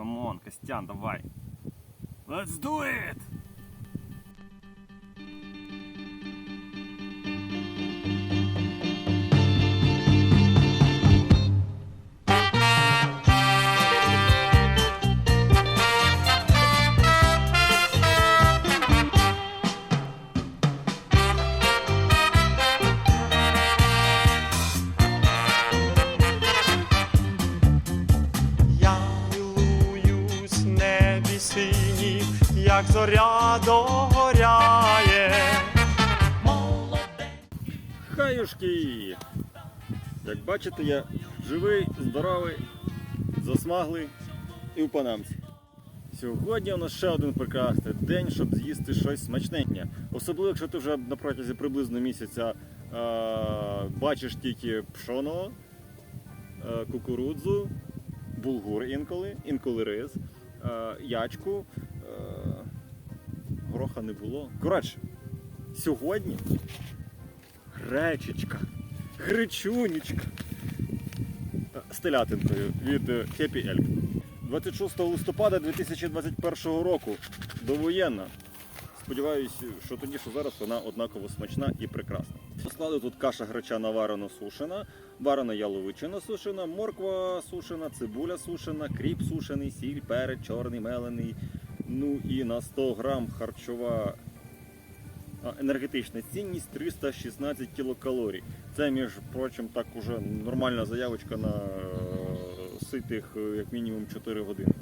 Камон, Костян, давай. Let's do it! Синій, як зоря догоряє. Хаюшки! Як бачите, я живий, здоровий, засмаглий і в панамці. Сьогодні у нас ще один прекрасний день, щоб з'їсти щось смачненьке. Особливо, якщо ти вже на протязі приблизно місяця е- бачиш тільки пшоно, е- кукурудзу, булгур інколи, інколи рис, ячку. Е- гороха не було. Коротше, сьогодні гречечка, гречунечка з телятинкою від е, Happy Elk. 26 листопада 2021 року довоєнна. Сподіваюся, що тоді, що зараз вона однаково смачна і прекрасна. До складу тут каша гречана варено сушена, варена яловичина сушена, морква сушена, цибуля сушена, кріп сушений, сіль, перець, чорний, мелений. Ну і на 100 грам харчова енергетична цінність 316 кілокалорій. Це, між прочим, так уже нормальна заявочка на е, ситих е, як мінімум 4 години.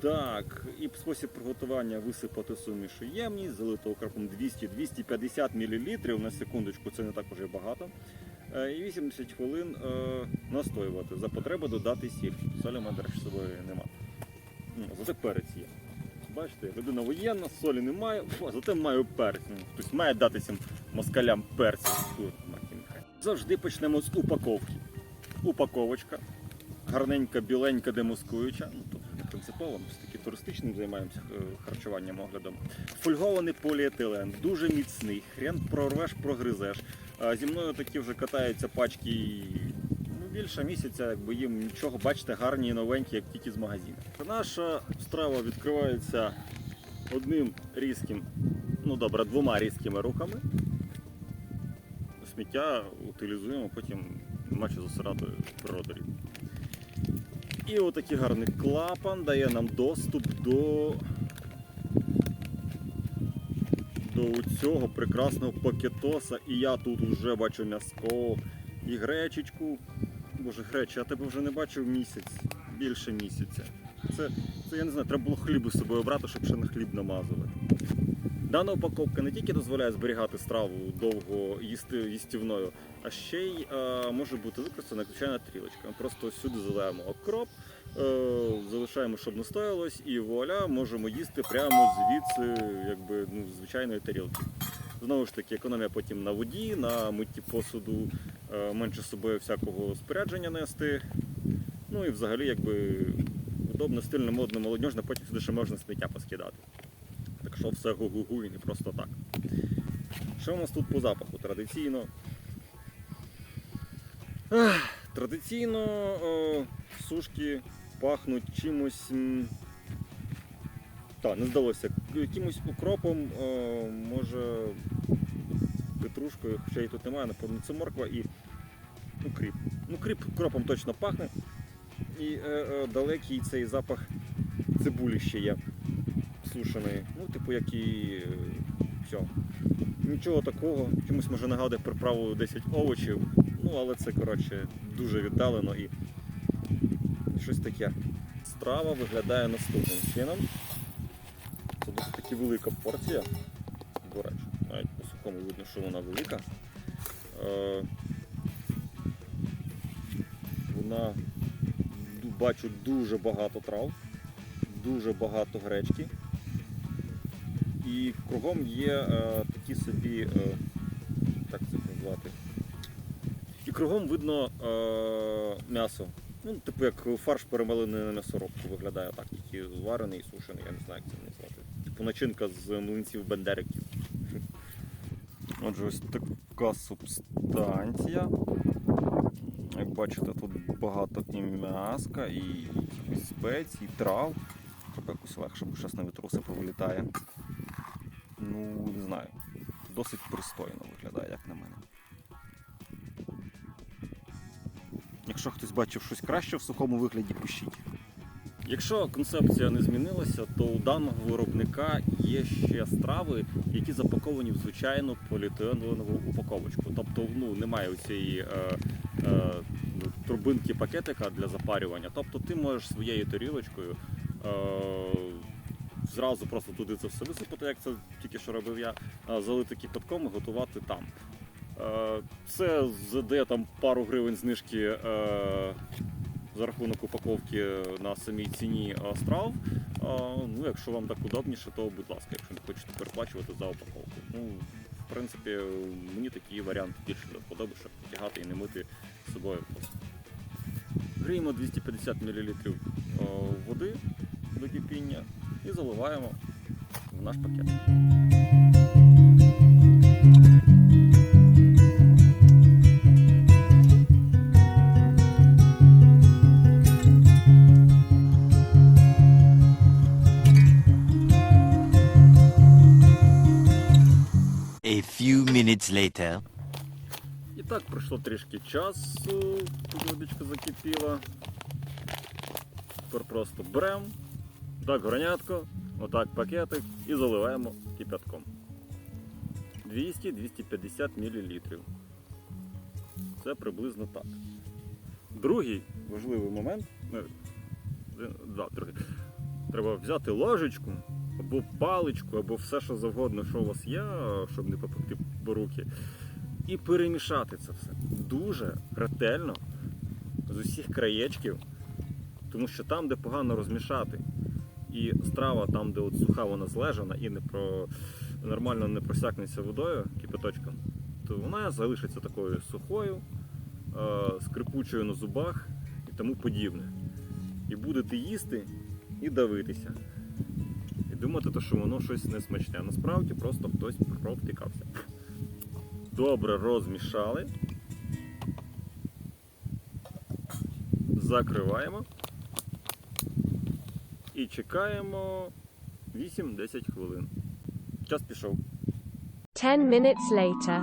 Так, і спосіб приготування висипати суміш у ємність, залити окропом 200-250 мл на секундочку, це не так уже багато. Е, І 80 хвилин е, настоювати. За потреби додати сіль. Солі в мене, з собою нема. Зате перець є. Бачите, людина воєнна, солі немає, О, зате маю перець. Хтось має дати цим москалям хай. Завжди почнемо з упаковки. Упаковочка. Гарненька, біленька, демаскуюча. Ну, тут не принципово, ми все-таки туристичним займаємося е, харчуванням оглядом. Фольгований поліетилен, дуже міцний, хрен прорвеш, прогризеш. Зі мною такі вже катаються пачки ну, більше місяця, якби їм нічого, бачите, гарні і новенькі, як тільки з магазину. Наша страва відкривається одним різким, ну добре, двома різкими рухами. Сміття утилізуємо, потім що засирати природу. І отакий гарний клапан дає нам доступ до, до цього прекрасного пакетоса. І я тут вже бачу м'яско і гречечку. Боже, греча, я тебе вже не бачив місяць, більше місяця. Це, це я не знаю, треба було хлібу з собою брати, щоб ще на хліб намазувати. Дана упаковка не тільки дозволяє зберігати страву довго їсти, їстівною, а ще й е, може бути використана як звичайна трілочка. Ми просто сюди заливаємо окроп, залишаємо, щоб настоялось, і вуаля, можемо їсти прямо звідси, якби ну, звичайної тарілки. Знову ж таки, економія потім на воді, на митті посуду, е, менше з собою всякого спорядження нести. Ну і взагалі, якби удобно, стильно, модно, молодіжно, потім сюди ще можна сміття поскидати. Так що все гу-гу-гу і не просто так. Що у нас тут по запаху? Традиційно. Ах, Традиційно о, сушки пахнуть чимось. м, Та, не здалося. Якимось укропом, може петрушкою, хоча її тут немає, напевно, це морква і ну, кріп. Ну, кріп укропом точно пахне. І е, е, далекий цей запах цибулі ще є сушеної. Ну, типу, як і е, все. Нічого такого. Чомусь може нагадує приправу 10 овочів. Ну, але це, коротше, дуже віддалено і щось таке. Страва виглядає наступним чином. Це досить таки велика порція. До речі, навіть по сухому видно, що вона велика. Е, вона бачу дуже багато трав, дуже багато гречки. І кругом є е, такі собі, е, як це назвати? І кругом видно м'ясо. Ну, типу як фарш перемелений на м'ясорубку виглядає так, тільки зварений і сушений, я не знаю, як це назвати. Типу начинка з млинців бендериків. Отже, ось така субстанція. Як бачите, тут багато і м'яска, і спецій, і трав. Щоб якось легше, бо щось на вітру все повилітає. Ну, не знаю. Досить пристойно виглядає, як на мене. Якщо хтось бачив щось краще в сухому вигляді, пишіть. Якщо концепція не змінилася, то у даного виробника є ще страви, які запаковані в звичайну поліетиленову упаковочку. Тобто ну, немає цієї е, е, турбинки пакетика для запарювання. Тобто ти можеш своєю тарілочкою е, зразу просто туди це все висипати, як це тільки що робив я, е, залити кипятком і готувати там. Е, Це задає там пару гривень знижки е, за рахунок упаковки на самій ціні страв. Е, Ну, якщо вам так удобніше, то будь ласка, якщо не хочете переплачувати за упаковку. Ну, в принципі, мені такий варіант більше до щоб потягати і не мити з собою. Гріємо 250 мл води до кипіння і заливаємо в наш пакет. Later. І так пройшло трішки часу, водичка закипіла. Тепер просто беремо, так гранятко, отак пакетик і заливаємо кипятком. 200-250 мл. Це приблизно так. Другий важливий момент. е, Да, другий. Треба взяти ложечку або паличку, або все, що завгодно, що у вас є, щоб не попекти по руки і перемішати це все дуже ретельно з усіх краєчків, тому що там, де погано розмішати, і страва там, де от суха вона злежана і не про нормально не просякнеться водою кипяточком, то вона залишиться такою сухою, е, скрипучою на зубах і тому подібне. І будете їсти і давитися. І думати, що воно щось не смачне. Насправді просто хтось провтикався. Добре розмішали. Закриваємо. І чекаємо 8-10 хвилин. Час пішов. 10 minutes later.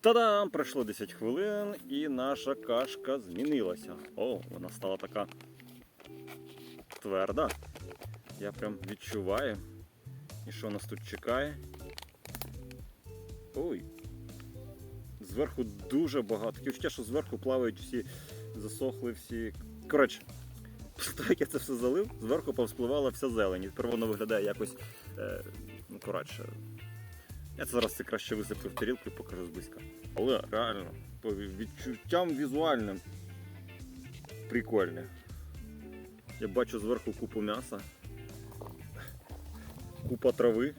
Та-дам! Пройшло 10 хвилин і наша кашка змінилася. О, вона стала така тверда. Я прям відчуваю. І що нас тут чекає? Ой. Зверху дуже багато. Таке відчуття, що зверху плавають всі, засохли всі. Коротше, як я це все залив, зверху повспливала вся зелень. Тепер воно виглядає якось. Е, ну, коротше. Я це зараз це краще висиплю в тарілку і покажу зблизька. Але реально, по відчуттям візуальним прикольне. Я бачу зверху купу м'яса, купа трави.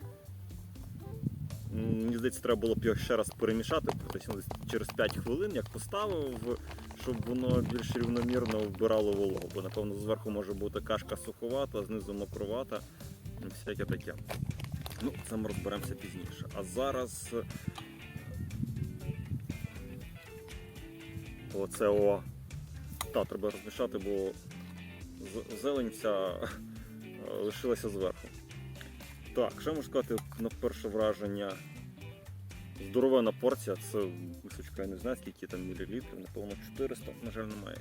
Мені здається, треба було б його ще раз перемішати, тобто через 5 хвилин, як поставив, щоб воно більш рівномірно вбирало вологу, бо напевно зверху може бути кашка суховата, знизу мокровата, всяке таке. Ну, це ми розберемося пізніше. А зараз. е, Оце о. Та, треба розмішати, бо зелень вся е, лишилася зверху. Так, що можу сказати на перше враження? Здоровена порція, це мисочка, я не знаю, скільки там мілілітрів, напевно 400, на жаль, немає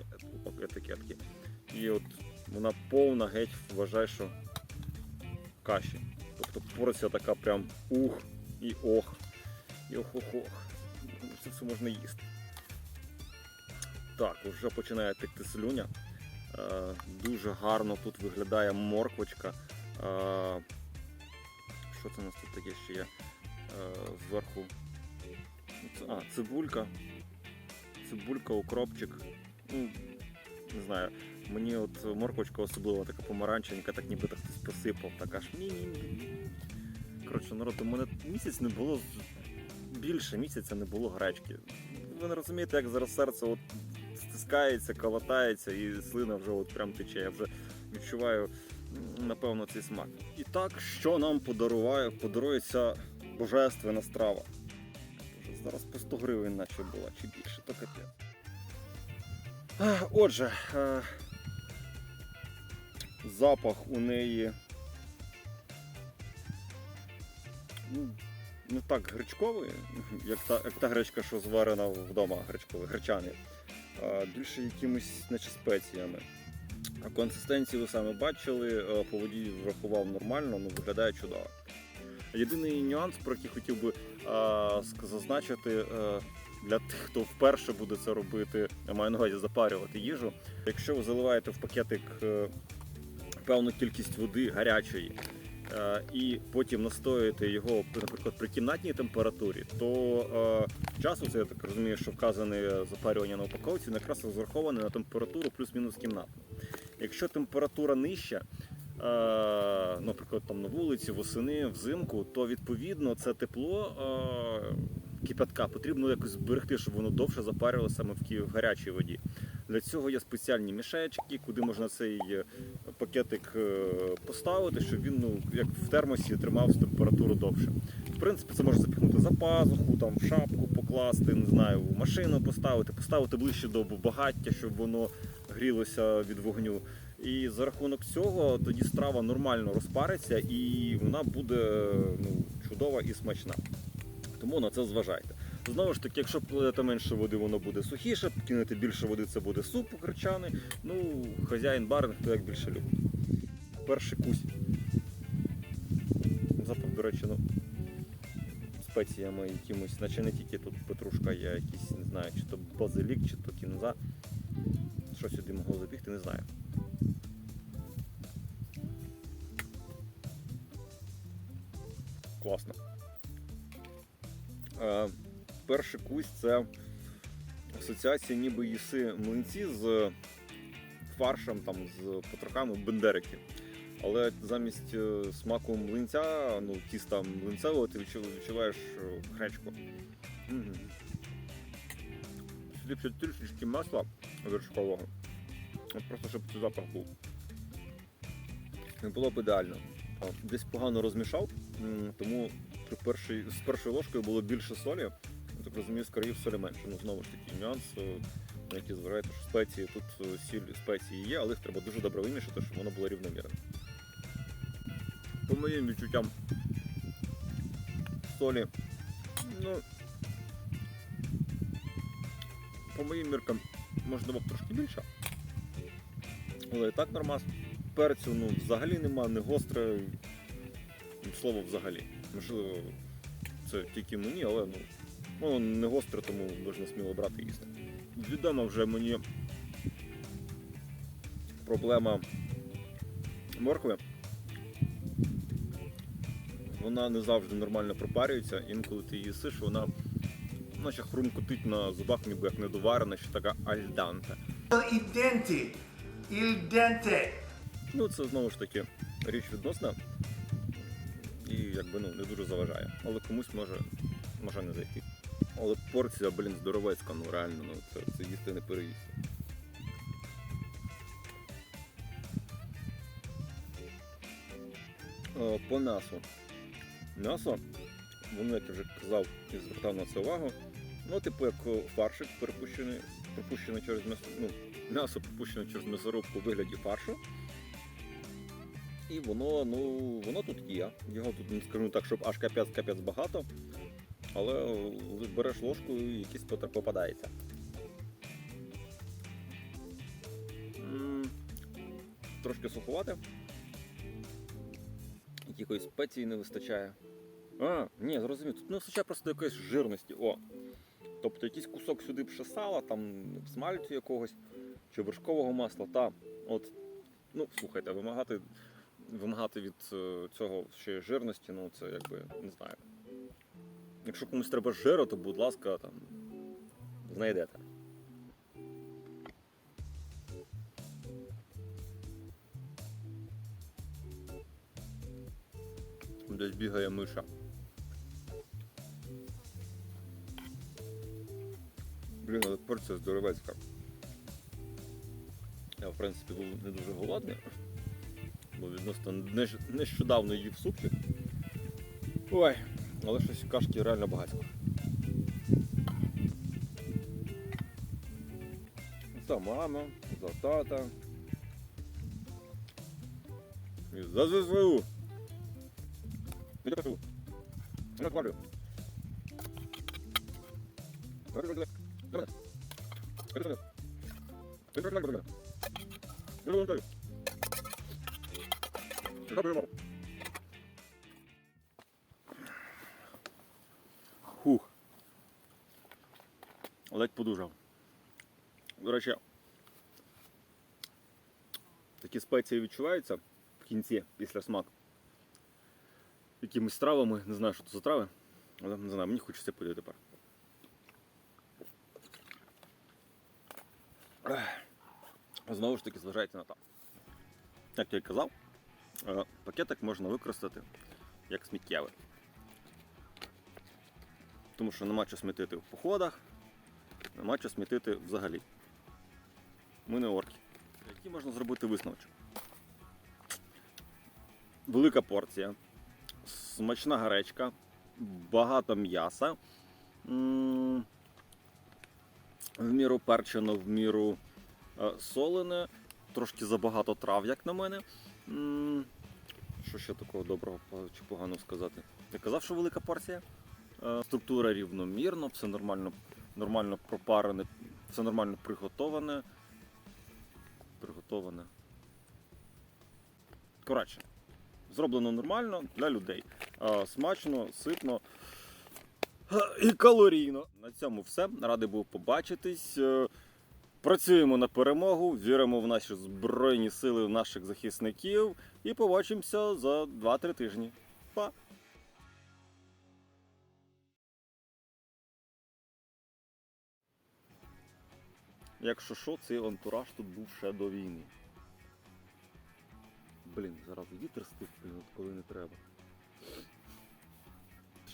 етикетки. І от вона повна геть, вважаю, що каші. Тобто порція така прям ух і ох. І ох-ох-ох. Це все можна їсти. Так, вже починає текти слюня. Е, дуже гарно тут виглядає морквочка. Що це у нас тут таке ще є? Е, зверху. А, цибулька. Цибулька, укропчик. Ну, не знаю. Мені от морквочка особливо така помаранченька, так ніби так хтось посипав, так аж. Коротше, народ, у мене місяць не було, більше місяця не було гречки. Ви не розумієте, як зараз серце от стискається, калатається і слина вже от прям тече. Я вже відчуваю, напевно, цей смак. І так, що нам подарує ця божественна страва? Зараз по 100 гривень наче була, чи більше, то капець. Е, Отже, е, запах у неї ну, не так гречковий, як та, як та гречка, що зварена вдома гречковий, гречаний, а більше якимись наче спеціями. А консистенцію ви самі бачили, е, по воді врахував нормально, ну виглядає чудово. Єдиний нюанс, про який хотів би а, зазначити е, для тих, хто вперше буде це робити, я маю на увазі запарювати їжу. Якщо ви заливаєте в пакетик е, певну кількість води гарячої е, і потім настоюєте його, наприклад, при кімнатній температурі, то е, час, оце, я так розумію, що вказане запарювання на упаковці, якраз розрахований на температуру плюс-мінус кімнатну. Якщо температура нижча, е, наприклад, там на вулиці, восени, взимку, то відповідно це тепло е, кипятка потрібно якось зберегти, щоб воно довше запарювалося саме в гарячій воді. Для цього є спеціальні мішечки, куди можна цей е, пакетик поставити, щоб він ну, як в термосі тримав температуру довше. В принципі, це можна запихнути за пазуху, там, в шапку покласти, не знаю, в машину поставити, поставити ближче до багаття, щоб воно грілося від вогню. І за рахунок цього тоді страва нормально розпариться і вона буде ну, чудова і смачна. Тому на це зважайте. Знову ж таки, якщо плете менше води, воно буде сухіше, кинете більше води, це буде суп гречаний. Ну, хазяїн барин, хто як більше любить. Перший кусь. Запах, до речі, ну, спеціями якимось, наче не тільки тут петрушка, є якийсь, не знаю, чи то базилік, чи то кінза. Що сюди могло забігти, не знаю. Класно. Е, перший кусь це асоціація, ніби їси млинці з фаршем, там, з потрохами бендерики. Але замість е, смаку млинця, ну, тіста млинцевого, ти відчуваєш е, гречку. Мгм. Сюди трішечки масла вершкового. От просто щоб цей запах був. Було б ідеально. Десь погано розмішав, тому при першій, з першою ложкою було більше солі. Так розумію, з країв солі менше. Ну знову ж таки нюанс, е, на який зважаєте, що спеції тут е, сіль спеції є, але їх треба дуже добре вимішати, щоб воно було рівномірне. По моїм відчуттям солі, ну по моїм міркам можливо трошки більше. Але і так нормас. Перцю ну, взагалі нема, не гостре. Слово взагалі. Можливо, це тільки мені, але ну, воно не гостре, тому можна сміло брати їсти. Відома вже мені проблема моркви. Вона не завжди нормально пропарюється, інколи ти їсиш, вона наче хрумкотить на зубах, ніби як недоварена, що така альданта. Il dente. Ну, це знову ж таки річ відносна і якби ну, не дуже заважає. Але комусь може, може не зайти. Але порція, блін, здоровецька, ну реально, ну це, це їсти не переїсти. Е, По м'ясу. М'ясо, воно, як я вже казав і звертав на це увагу. Ну, типу, як фаршик перепущений, пропущений через м'ясо. Ну, м'ясо пропущене через м'ясорубку у вигляді фаршу. І воно, ну, воно тут є. Його тут не скажу так, щоб аж капець-капець багато. Але береш ложку і якийсь попадається. Трошки суховате. Якихось спецій не вистачає. А, ні, зрозумів, тут не вистачає просто якоїсь жирності. О. Тобто якийсь кусок сюди б сала, там смальцю якогось, чи вершкового масла. Та, от, ну, слухайте, вимагати, вимагати від е, цього ще жирності, ну це якби не знаю. Якщо комусь треба жиру, то будь ласка, там знайдете. Десь бігає миша. Блін, але порція здоровецька. Я, в принципі, був не дуже голодний, бо відносно нещодавно їв супчик. Ой, але щось кашки реально багатько. За маму, за тата. І за ЗСУ. Іди ЗСУ. Хух. Ледь подужав. До речі, такі спеції відчуваються в кінці після смаку. Якимись травами, не знаю, що це за трави, але не знаю, мені хочеться пити тепер. Знову ж таки, зважайте на те. Як я й казав, е, пакетик можна використати як сміттєвий. Тому що нема що смітити в походах, нема що смітити взагалі. Ми не орки. Які можна зробити висновочок? Велика порція, смачна гречка, багато м'яса, в міру перчено, в міру е, солене, трошки забагато трав, як на мене. Що ще такого доброго чи поганого сказати? Я казав, що велика порція. Е, Структура рівномірна, все нормально, нормально пропарене, все нормально приготоване. Приготоване. Коротше, зроблено нормально для людей. Е, Смачно, ситно і калорійно. На цьому все. Радий був побачитись. Е, Працюємо на перемогу, віримо в наші збройні сили, в наших захисників і побачимося за 2-3 тижні. Па! Якщо що, цей антураж тут був ще до війни. Блін, зараз вітер стих, коли не треба.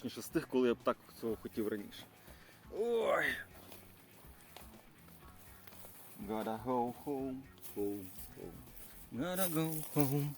Точніше, тих, коли я б так цього хотів раніше. Ой! Gotta go home, home, home. Gotta go home.